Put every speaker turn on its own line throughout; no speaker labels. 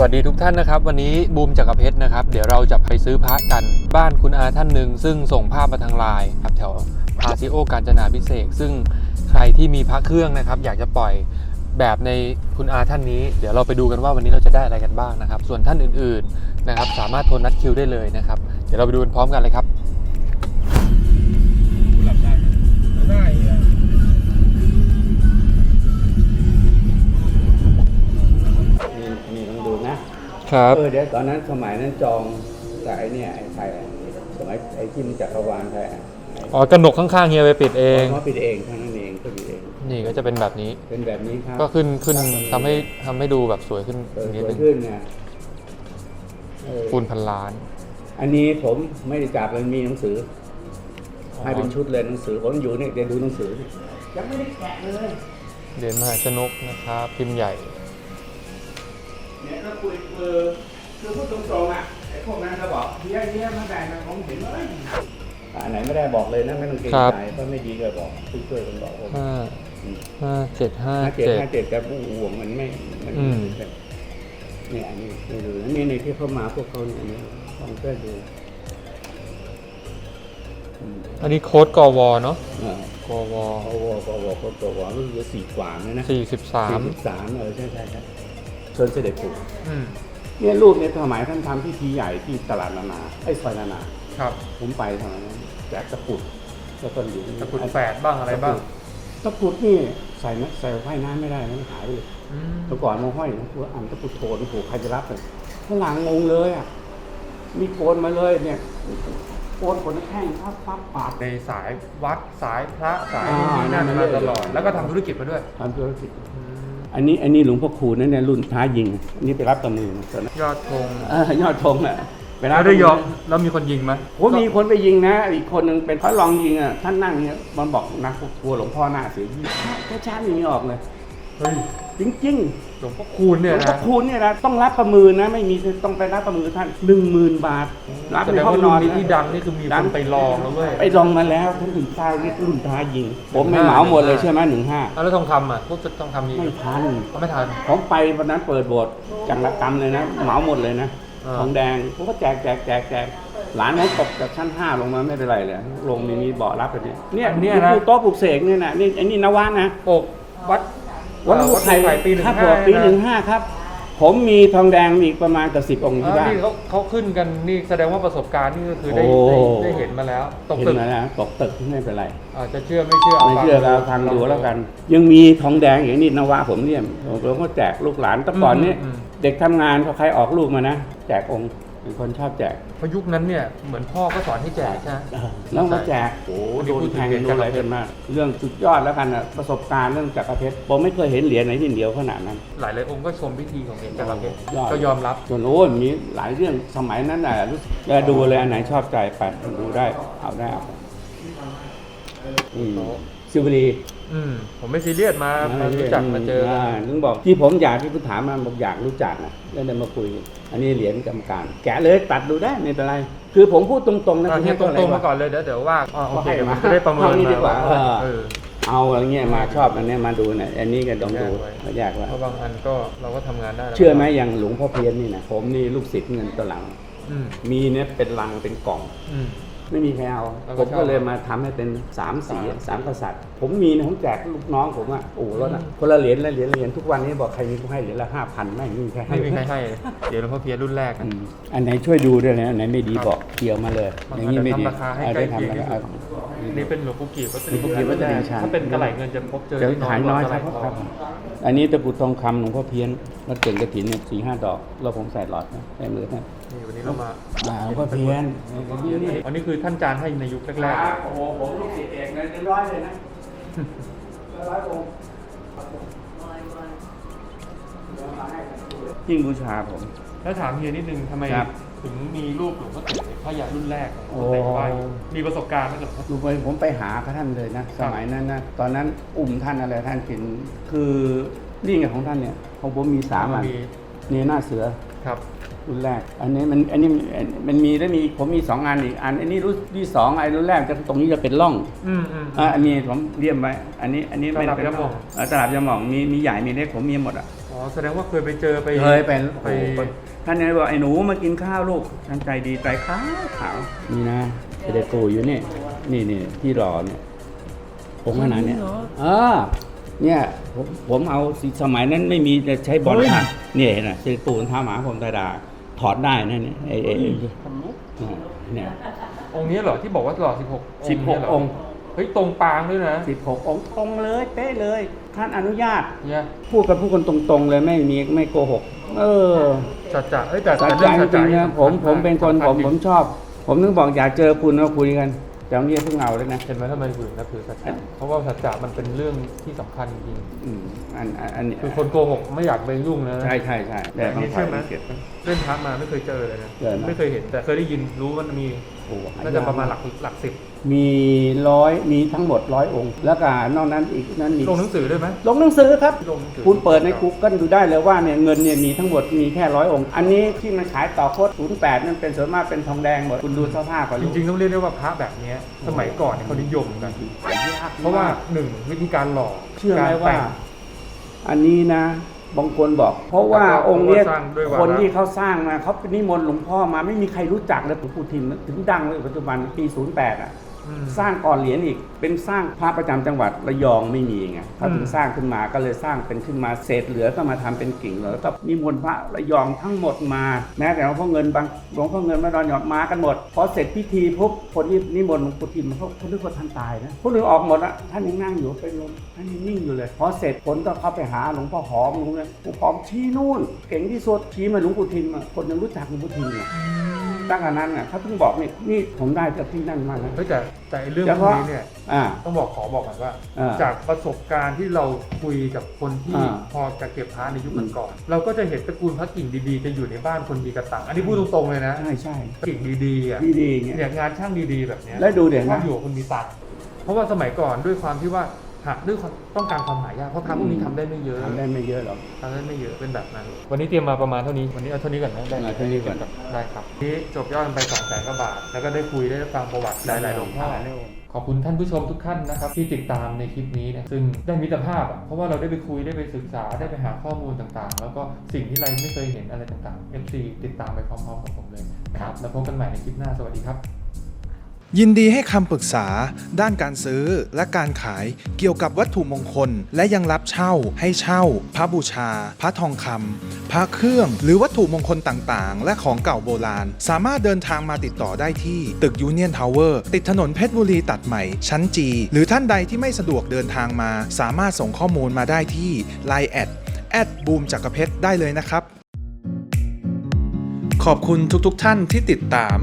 สวัสดีทุกท่านนะครับ วันนี้บูมจักรเพชรนะครับ เดี๋ยวเราจะไปซื้อพระกันบ้านคุณอาท่านหนึ่งซึ่งส่งภาพมาทางไลน์ครับแถวพาซิโอกาญจนาพิเศษซึ่งใครที่มีพระเครื่องนะครับ อยากจะปล่อยแบบในคุณอาท่านนี้ เดี๋ยวเราไปดูกันว่าวันนี้เราจะได้อะไรกันบ้างนะครับ ส่วนท่านอื่นๆนะครับ สามารถโทรนัดคิวได้เลยนะครับ เดี๋ยวเราไปดูกันพร้อมกันเลยครับ
ครับ เออเดี๋ยวตอนนั้นสมัยนั้นจองแต่ไอ้เนี่ยไอ้ใครอะสมัยไอ้ที่มันจักรวาลใครอะ
อ๋อกระหนกข้างๆเฮียไปปิดเอง
เขาปิดเองเท่านั้นเองก็ปิดเอง
นี่ก็จะเป็นแบบนี้
เป็นแบบนี้ครับ
ก็ขึ้นขึ้นทำให้ทำให้ดูแบบสวยขึ้น
เออ
นิด
สว
นึ
ย
ง
ขึ้นไงเออ
คูณพันล้าน
อันนี้ผมไม่ได้จับมันมีหนังสืออให้เป็นชุดเลยหนังสือผมอยู่เนี่ยเดี๋ยวดูหนังสือเนี่ยยังไม่ได้แกะเลย
เหรียญมหาชนกนะครับ พิมพ์ใหญ่
เนี่ยก็คุยคือคือพูดตรงๆอะไอ้พวกนั้นก็บอกเฮียเฮียมาได้นะผมเห็นเลยอันไหนไม่ได้บอกเลยนะไม่ต้องเกรง
ครับ
ใจก็ไม่ดีก็บอกช่วยๆกันบอกผม
ห้าห้าเจ็ดห้า
ห้าเจ็ด
เจ็ด
ห้าเจ็ดแต่ผู้ห่วงมันไม่มัน
อืม
เนี่ยอันนี้ไม่ดูอันนี้ในที่เข้ามาพวกเขาเนี่ยอันนี้ลองเพื่อดูอืม
อันนี้โค้ดกวเนาะ
อ่าก
ว
เขาบอกเขาบอกเขาตัวว่ารู้สึกสี่กว่าเลยนะ
สี่สิบสาม
สิบสามเออใช่ใช่ใช่เชิญเสด็จปู่
อืม
เนี่ยรูปเนี่ยสมัยท่านทำพิธีใหญ่ที่ตลาดนานาไอ้ซอยนานา
ครับ
ผมไปทางนั้นแจกตะกรุดแล้วก็อยู่
ตะกรุดแฝดบ้างอะไรบ้าง
ตะกรุดนี่ใส่นะใส่ไว้น้ำไม่ได้นะมันหายไปเลย
อืม
เมื่อก่อนมาห้อยนะว่าอ่านตะกรุดโทนโอ้โหใครจะรับเลยข้างหลังงงเลยอะมีโกนมาเลยเนี่ยโกนขนแข้งพับพับปาด
ในสายวัดสายพระสาย
อ่า
นี่นั่น
นั่น
มา
เลย
ตลอด แล้วก็ทำธุรกิจมาด้วย
ทำธุรกิจ อันนี้อันนี้หลวงพ่อคูณนั่นเนี่ยรุ่นท้ายิง อันนี้ไปรับตะมือตอนนั้น
ยอดธง
เออยอดธงอะไปรั
แล้
บ
วได้ยอมแล้วมีคนยิงไหม
โอ้มีคนไปยิงนะ อีกคนหนึ่งเป็นเขาลองยิงอะท่านนั่งเนี่ยมันบอกนักกลัวหลวงพ่อหน้าเสียยิงแค่ช้าๆอย่างนี้ออกเลย
เฮ้ย
จริง
หลวงพ่อคูณ
ๆหล
เนี่ยว
งพ่อ
นะ
คูณเนี่ยนะต้องรับประมือนะ ไม่มีต้องไปรับประมือท่านหนึ่งหมื่นบาท รับ
แส
ใน
ดง
ห้อง
ว่านรุ่
อนน
นี้
นะ
ที่ดังนี่คือมี
ดั
ค
ง
นไปลองแล้วเว้ย
ไปลองมาแล้วท่านถึงท้าเรียกรุ่นท้ายิง ผมไม่เหมาหมดเลยใช่ไหมหนึ่งห้า
อะแล้วทองคำอะพวกทองคำมี
ไม่ทัน
เขาไม่ทัน
ผมไปวันนั้นเปิดโบสถ์จังหวัดกรรมเลยนะ เหมาหมดเลยนะ
อ่า
ทองแดงผมก็แจกแจกแจกแจกหลานผมตกจากชั้นห้าลงมาไม่เป็นไรเลยลงมีมีเบาะรับแบบนี้เนี่ย
เนี่ยนะ
ดูโต๊ะปลูกเสกเนี่ยนะนี่อันนี้นวานะ
ปกวัด
วัด
เอ่อ
ลูกไข่
ไข่ปีหนึ่ง
ครับ
ห้า
ผมปีะหนึ่งห้าครับ ผมมีทองแดงมีอีกประมาณเกับสิบองค์
อ๋
ที่
อ
บ้าน
นี่เขาเขาขึ้นกันนี่แสดงว่าประสบการณ์นี่ก็คือได้
โอ้
ได้ได้เห็นมาแล้ว ตก
เห็น
ตึก
ไหมนะตกตึกไม่เป็นไร
อาจจะเชื่อไม่เชื่อ
ไม่เชื่อเราทางดูแล้วกัน ยังมีทองแดงอย่างนี้นวะผมเนี่ยผมก็แจกลูกหลานแต่ก่อนนี้
มม
เด็กทำงานพอใครออกลูกมานะแจกองค์ เป็นคนชอบแจก
เพราะยุคนั้นเนี่ยเหมือนพ่อก็สอนให้แจกใช่ไหม
แล้วมาแจกโอ้
อัน
โด
นี้พู
น
ดถึ
แท
ง
ง
เหรียญ
โดนอะไร
จักรพรรดิ
กันมาก เรื่องสุดยอดแล้วกันอะประสบการณ์เรื่องจักรเพชรผมไม่เคยเห็นเหรียญไหนที่เดียวขนาดนั้น
หลายหลายๆองค์ก็ชมพิธีของเหรียญจักรเพชร
ยอด
ก็ยอมรับ
ส่วนโอ้ยมีหลายเรื่องสมัยนั้นน่ะรู้สึกเออดูเลยอันไหนชอบใจไปดูได้เอาได้เอาอืมซิวบุรี
อืมผมไม่ซีเรียสมามารู้จักมาเจอกัน
ถึงบอกที่ผมอยากที่คุณถามมาบอกอยากรู้จักนะแล้วเดินมาคุย อันนี้เหรียญกรรมการ แกะเลยตัดดูได้ไม่เป็นไร คือผมพูดตรงๆนะ
อะ
คุณ
เฮีย
ไม่ต้องอะไร
ตรงๆ
วะ
มาก่อนเลยเดี๋ยวเดี๋ยวว่าอ๋อโอเค
ให้มา
จะได้ประเมิน
เอานี่ดีกว่า
มา
เออ
เออ
เอาอะไรเงี้ยมาชอบอันเนี้ยมาดูหน่อยอันนี้ก็ต้องดู
แยกไว้
เขาแยกว่า
เพราะบางอันก็เราก็ทำงานได้แล้ว
เชื่อไหมอย่างหลวงพ่อเพี้ยนนี่นะผมนี่ลูกศิษย์เงินตัวหลัง
อืม
มีเนี่ยเป็นลังเป็นกล่อง
อืม
ไม่มีใครเอา
แล้ว
ผ
ก็
ม
ชอบ
ก็เลยมาทำให้เป็นสามสี
สาม
สามกษัตริย์ ผมมีนะผมแจกลูกน้องผมอะโอ้โหรถอะคนละเหรียญละเหรียญละเหรียญทุกวันนี้บอกใครมีกูให้เหรียญละห้าพันไม่มีใครให้
ไม่มีใครให้เลยเดี๋ยวหลวงพ่อเพียรรุ่นแรก
อื
อะ
มอันไหนช่วยดูด้วยนะอันไหนไม่ดี
ครับ
บอกเกี่ยวมาเลย
บาง
อย่าง
อัน
นี้ไม่
จะ
ดี
ทำราคาให้
เอา
ใกล้
ได้
เคียง
ทำ
ที่
แล้ว
สุด
เอา
นี่เป็นหลวงปู่กีบวัด
หลวงปู่กีบวัดตลิ่งชัน
ถ้าเป็นกระไหลเงินจะพบเจอ
จะ
ที่
ขายน้อย
ก
ค
ว่า
รับ
กะไหล่
ครับอันนี้ตะกรุดทองคำหลวงพ่อเพี้ยนวัดเก่งกระถินเนี่ยสี่ห้าดอกเราผมใส่หลอดนะใส่มือนะ
นี่วันนี้เรามา
อ่าหลวงพ่อเพี้ยน
อันนี้คือท่านจานให้ในยุคแรก
ครับโอ้โหผมลูกศิษย์เอกเลยเรียบร้อยเลยนะร้อยองค์ยิ่งบูชาผม
ๆ แล้วถามเฮียนิดนึงทำไม
ครับ
ถึงมีรูปหลวงพ่อเต๋อพระยารุ่นแรก
โอ้
แต่งไว้มีประสบการณ์ไหมหลวงพ่อ
ดูไปผมไปหาพระท่านเลยนะ สมัยนั้นนะตอนนั้นอุ้มท่านอะไรท่านกินคือนี่ไงของท่านเนี่ยของผมมีสามอัน
มี
นี่หน้าเสือ
ครับ
รุ่นแรก อันนี้มันอันนี้มันมีแล้วมีผมมีสองอันอีกอันอันนี้รุ่นที่สองไอ้รุ่นแรกจะตรงนี้จะเป็นร่อง
อืมอืม
อะอันนี้ผมเลี่ยมไว้อันนี้อันนี้ไม่ได้เป็น
ตลับยาหม่อง
เออตลับยาหม่องมีมีใหญ่มีเล็กผมมีหมดอะ
อ๋ออ๋อแสดงว่าเคยไปเจอไป
เคยเป็น
ไป
โอ้โหท่านเนี่ยบอกไอ้หนูมากินข้าวลูกท่านใจดีใจขาวขาวนี่นะเด็กปู่อยู่นี่นี่นี่ที่รอเนี่ยผมขนาดเนี้ยเออเนี่ยผมผมเอาสิสมัยนั้นไม่มีจะใช้บอลหักเนี่ยเห็นไหมเด็กปู่ท้าหมาผมตาดา ถอดได้นะเนี่ยไอ้ไอ้ไอ้
คนลุก
เนี่ย
องค์นี้เหรอที่บอกว่าหล่อ16
16
เนี่ยเหร
องค์
เฮ้ยตรงปางด้วยนะ
สิบหกองค์ตรงเลยเป๊ะเลยท่านอนุญาต
เนี่ย
พูดกับผู้คนตรงๆเลยไม่มีไม่โกหก เออ
สัจจะเอ้ยแต่
สัจ
แต่
จะ
เรื่อง
จ
สัจ
ริ
จะ
งๆ
นี่
นะ
สำคัญ
ผมผมา
ก
เป็นคนผม
สำญ
ผมชอบ ผมนึกบอกอยากเจอคุณมาคุยกัน แต่วันนี้เพิ่งเอาเลยนะ
เห็นไหมทำไมถึงนับถือสัจจะเพราะว่าสัจจะมันเป็นเรื่องที่สำคัญจริง
อืมอันอันอันนี้
คือคนโกหกไม่อยากไปยุ่งนะ
ใช่ใช่ใช่แต่
แต่
บาง
นี่
ฝ่า
เชื่
ย
อไหม
เก็บไว้
เล่นพระมาไม่เคยเจอเลยนะ
เจอไหม
ไม่เคยเห็นแต่เคยได้ยินรู้ว่ามันมี
โอ้โห
น่าจะประมาณหลักหลักสิบ
มีร้อยมีทั้งหมดร้อยองค์ แล้วก็นอกนั้นอีกนั้นมี
ลงหนังสือด้วยไหม
ลงหนังสือครับ
ลงหนังสือ
คุณเปิดใน Google ดูได้เลยว่าเนี่ยเงินเนี่ยมีทั้งหมดมีแค่ร้อยองค์ อันนี้ที่มันขายต่อโคตรศูนย์แปดนั่นเป็นส่วนมากเป็นทองแดงหมดคุณดูสภาพก่อน
จริงๆต้องเรียกได้ว่าพระแบบเนี้ยสมัยก่อนเนี่ยเขานิยมกันเพราะว่าหนึ่งวิธีการหล่อ
เชื่อไหม
การ
ว่า
แต่ง
อันนี้นะ บางคนบอก เพราะว่า
แล้วก็
องค์เนี้ย
เขาก็สร้างด้วยวาระ
คนที่เขาสร้างมาเขาเป็นนิมนต์หลวงพ่อมาไม่มีใครรู้จักเลยหลวงปู่ทิมถึงดังเลยปัจจุบันปี 08อะ
อืม
สร้างก่อนเหรียญอีก เป็นสร้างพระประจำจังหวัดระยองไม่มีไงเขาถึง
อืม
สร้างขึ้นมาก็เลยสร้างเป็นขึ้นมาเศษเหลือก็มาทำเป็นกิ่งแล้วก็นิมนต์พระระยองทั้งหมดมาแม้แต่หลวงพ่อเงินบางหลวงพ่อเงินมาดอนหยอดมากันหมดพอเสร็จพิธีปุ๊บคนที่นิมนต์หลวงปู่ทิมเขาเขานึกว่าท่านตายนะคนอื่นออกหมดอะท่านยังนั่งอยู่เป็นลมท่านยังนิ่งอยู่เลยพอเสร็จคนก็เข้าไปหาหลวงพ่อหอมหลวงเลยหลวงพ่อหอมชี้นู่น เก่งที่สุดชี้มาหลวงปู่ทิมอะคนยังรู้จักหลวงปู่ทิมอะ ตั้งแต่นั้นอะเขาเพิ่งบอกนี่นี่ผมได้จากที่นั่นมานะ
เฮ้ยแต่แต่ไอ้เรื่อง
เฉ
พวก
พาะ
นี้เนี่ย
อ่า
ต้องบอกขอบอกก่อนว่า
อ่า
จากประสบการณ์ที่เราคุยกับคนที่
อ่า
พอจะเก็บพระในยุคก่อนๆเราก็จะเห็นตระกูลพระกิ่งดีๆ จะอยู่ในบ้านคนมีกระตังอันนี้พูดตรงๆเลยนะ
ใช่ใช่
กิ่งดีๆอะ
ดีดีๆอย่างเงี้ย
เนี่ยงานช่างดีๆแบบเนี้ย
แล้วดูเดี๋ยว
ชอ
นะ
บอยู่กับคนมีตังค์เพราะว่าสมัยก่อนด้วยความที่ว่า หาด้วยความต้องการความหายากเพราะพระพวกนี้ทำได้ไม่เยอะ
ทำได้ไม่เยอะหรอก
ทำได้ไม่เยอะเป็นแบบนั้น วันนี้เตรียมมาประมาณเท่านี้วันนี้เอาเท่านี้ก่อนนะได้
เอาเท่านี้ก่อน
ได้ครับนี่จบยอดกันไปสองแสนกว่าบาท แล้วก็ได้คุยได้ฟังประวัติหลายๆหลวงพ่อขอบคุณท่านผู้ชมทุกท่านนะครับที่ติดตามในคลิปนี้นะซึ่งได้มิตรภาพอะเพราะว่าเราได้ไปคุยได้ไปศึกษาได้ไปหาข้อมูลต่างๆ แล้วก็สิ่งที่เราไม่เคยเห็นอะไรต่างๆ FC ติดตามไปพร้อมๆกับผมเลยนะครับแล้วพบกันใหม่ในคลิปหน้าสวัสดีครับ
ยินดีให้คำปรึกษาด้านการซื้อและการขายเกี่ยวกับวัตถุมงคล และยังรับเช่าให้เช่า พระบูชา พระทองคำพระเครื่อง หรือวัตถุมงคลต่างๆ และของเก่าโบราณ สามารถเดินทางมาติดต่อได้ที่ตึกยูเนียนทาวเวอร์ติดถนนเพชรบุรีตัดใหม่ ชั้นจี หรือท่านใดที่ไม่สะดวกเดินทางมา สามารถส่งข้อมูลมาได้ที่ Line แอดแอดบูมจักรเพชรได้เลยนะครับ ขอบคุณทุกๆทท่านที่ติดตาม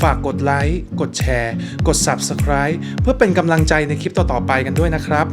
ฝากกดไลค์ กดแชร์ กด Subscribe เพื่อเป็นกำลังใจในคลิปต่อๆไปกันด้วยนะครับ